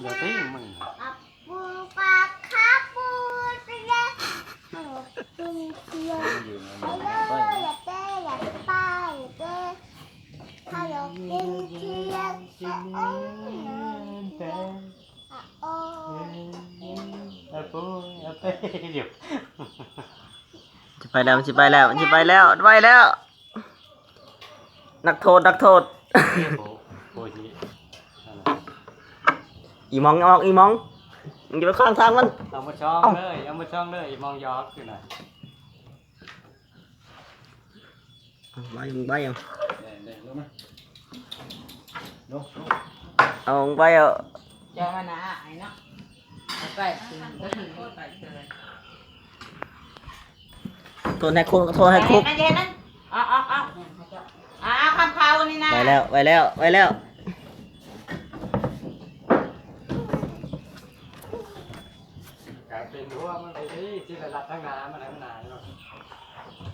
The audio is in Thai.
เดี๋ยวตีมึงอับปูปลาคาปูเสียตุ้งเสียมันอยู่ในไปมันเลไปยอย่าเต้อย่าไปอย่าเต้ถ้าเรากินเทียนจะโอ้ยอะโอ้อาปูอาเต้เดี๋ยวจะไปแล้วจะไปแล้วจะไปแล้วไปแล้ว นักโทษนักโทษเดี๋ย อีมองออกอีมองมึงจะไปข้างทางมันเอามาช่องเลยเอามาช่องเลยมองยอกขึ้นหน่อยไปมึงไปเอาเดี๋ยวเดี๋ยวลงมาลงเอามึงไปเอาจะมาหนาไอ้เนาะเอาไปถึงก็ถึงไปเลยโทษให้คุกโทษให้คุกเย็นนั่นเอาเอาเอาเอาคำเขานี่นะไปแล้วไปแล้วไปแล้ว กลายเป็นหัวมันไปที่ที่ระดับทั้งน้ำมันทั้งน้ำ